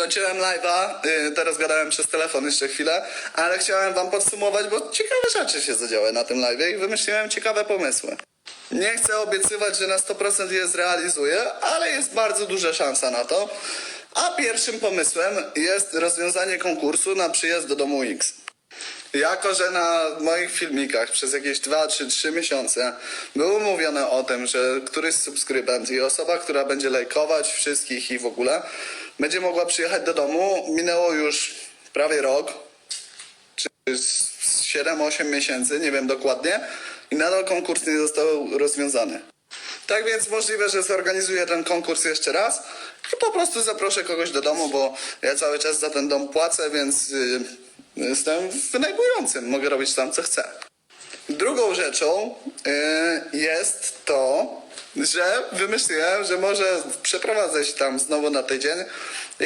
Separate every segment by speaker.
Speaker 1: Skończyłem live'a, y, teraz gadałem przez telefon jeszcze chwilę, ale chciałem wam podsumować, bo ciekawe rzeczy się zadziały na tym live'ie i wymyśliłem ciekawe pomysły. Nie chcę obiecywać, że na 100% je zrealizuję, ale jest bardzo duża szansa na to. A pierwszym pomysłem jest rozwiązanie konkursu na przyjazd do domu X. Jako, że na moich filmikach przez jakieś 2 czy 3 miesiące było mówione o tym, że któryś subskrybent i osoba, która będzie lajkować wszystkich i w ogóle, będzie mogła przyjechać do domu, minęło już prawie rok, czy 7-8 miesięcy, nie wiem dokładnie, i nadal konkurs nie został rozwiązany. Tak więc możliwe, że zorganizuję ten konkurs jeszcze raz i po prostu zaproszę kogoś do domu, bo ja cały czas za ten dom płacę, więc yy, jestem wynajmującym, mogę robić tam co chcę. Drugą rzeczą yy, jest to, że wymyśliłem, że może przeprowadzę się tam znowu na tydzień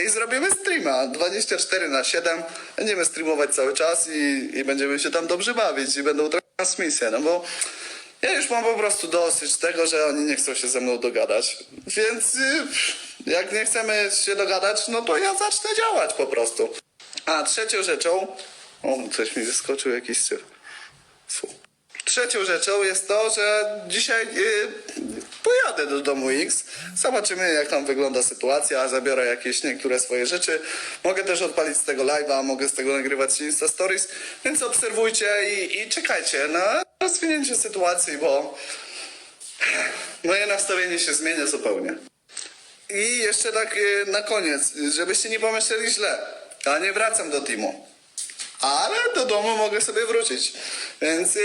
Speaker 1: i zrobimy streama 24 na 7. Będziemy streamować cały czas i, i będziemy się tam dobrze bawić i będą transmisje, no bo ja już mam po prostu dosyć tego, że oni nie chcą się ze mną dogadać. Więc y, jak nie chcemy się dogadać, no to ja zacznę działać po prostu. A trzecią rzeczą... O, coś mi wyskoczył jakiś. Fu. Trzecią rzeczą jest to, że dzisiaj y, pojadę do domu X, zobaczymy jak tam wygląda sytuacja, zabiorę jakieś niektóre swoje rzeczy. Mogę też odpalić z tego live'a, mogę z tego nagrywać Insta Stories, więc obserwujcie i, i czekajcie na rozwinięcie sytuacji, bo moje nastawienie się zmienia zupełnie. I jeszcze tak y, na koniec, żebyście nie pomyśleli źle, ja nie wracam do teamu ale do domu mogę sobie wrócić. Więc y,